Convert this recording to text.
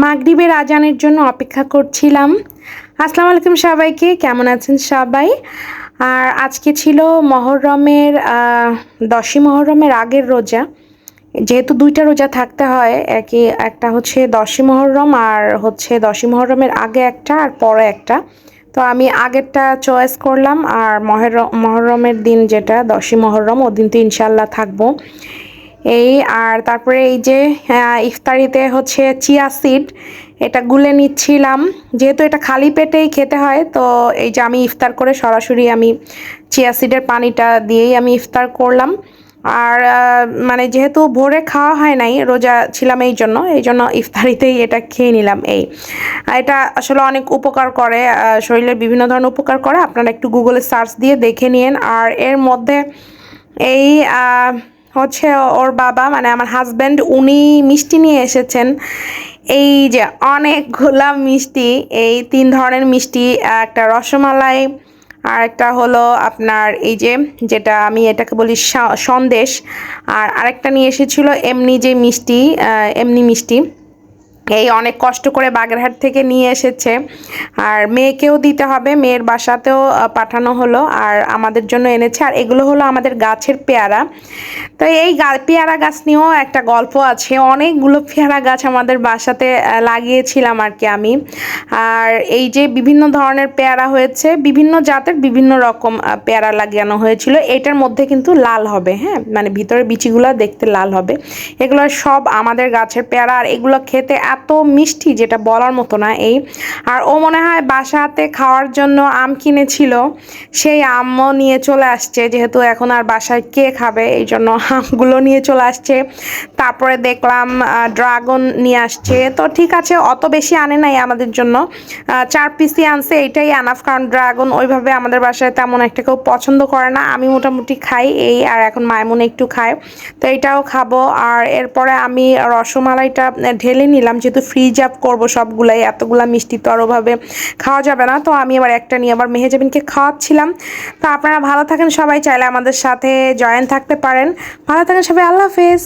মাগরিবের আজানের জন্য অপেক্ষা করছিলাম। আসসালামু আলাইকুম সবাইকে, কেমন আছেন সবাই? আর আজকে ছিল মহরমের দশই মহরমের আগের রোজা। যেহেতু দুইটা রোজা থাকতে হয় একই একটা হচ্ছে দশই মহরম আর হচ্ছে দশই মহরমের আগে একটা আর পরে একটা। তো আমি আগেরটা চয়েস করলাম আর মহের, মহরমের দিন যেটা, দশই মহরম, ওদিন তো ইনশাল্লাহ থাকব। এই আর তারপরে এই যে ইফতারিতে হচ্ছে চিয়া সিড, এটা গুলে নিচ্ছিলাম। যেহেতু এটা খালি পেটেই খেতে হয়, তো এই যে আমি ইফতার করে সরাসরি আমি চিয়া সিডের পানিটা দিয়েই আমি ইফতার করলাম। আর মানে যেহেতু ভোরে খাওয়া হয় নাই, রোজা ছিলাম এই জন্য এই জন্য ইফতারিতেই এটা খেয়ে নিলাম এই। এটা আসলে অনেক উপকার করে শরীরের বিভিন্ন ধরনের উপকার করে। আপনারা একটু গুগলে সার্চ দিয়ে দেখে নিন আর এর মধ্যে এই হচ্ছে ওর বাবা মানে আমার হাজব্যান্ড উনি মিষ্টি নিয়ে এসেছেন। এই যে অনেকগুলা মিষ্টি, এই তিন ধরনের মিষ্টি, একটা রসমালাই, আর একটা হলো আপনার এই যে, যেটা আমি এটাকে বলি সন্দেশ। আর আরেকটা নিয়ে এসেছিল এমনি যে মিষ্টি এমনি মিষ্টি। এই অনেক কষ্ট করে বাগেরহাট থেকে নিয়ে এসেছে। আর মেয়েকেও দিতে হবে, মেয়ের বাসাতেও পাঠানো হলো আর আমাদের জন্য এনেছে। আর এগুলো হলো আমাদের গাছের পেয়ারা। তো এই পেয়ারা গাছ নিয়েও একটা গল্প আছে। অনেকগুলো পেয়ারা গাছ আমাদের বাসাতে লাগিয়েছিলাম আর কি আমি। আর এই যে বিভিন্ন ধরনের পেয়ারা হয়েছে, বিভিন্ন জাতের বিভিন্ন রকম পেয়ারা লাগানো হয়েছিল। এটার মধ্যে কিন্তু লাল হবে হ্যাঁ? মানে ভিতরের বিচিগুলো দেখতে লাল হবে। এগুলো সব আমাদের গাছের পেয়ারা। আর এগুলো খেতে এত মিষ্টি যেটা বলার মতো না এই। আর ও মনে হয় বাসাতে খাওয়ার জন্য আম কিনেছিল, সেই আমও নিয়ে চলে আসছে, যেহেতু এখন আর বাসায় কে খাবে, এই জন্য আমগুলো নিয়ে চলে আসছে। তারপরে দেখলাম ড্রাগন নিয়ে আসছে। তো ঠিক আছে, অত বেশি আনে নাই আমাদের জন্য। চার পিসি আনছে, এটাই আনাফ কারণ ড্রাগন ওইভাবে আমাদের বাসায় তেমন একটা কেউ পছন্দ করে না। আমি মোটামুটি খাই এই, আর এখন মায়মুন একটু খায়। তো এটাও খাব, আর এরপরে আমি রসমালাইটা ঢেলে নিলাম যেহেতু ফ্রিজ আপ করব সবগুলাই, এতগুলা মিষ্টি তো আর ওভাবে খাওয়া যাবে না। তো আমি আবার একটা নিয়ে আবার মেহেজাবিনকে খাওয়াচ্ছিলাম। তো আপনারা ভালো থাকেন সবাই, চাইলে আমাদের সাথে জয়েন থাকতে পারেন। ভালো থাকেন সবাই, আল্লাহ হাফেজ।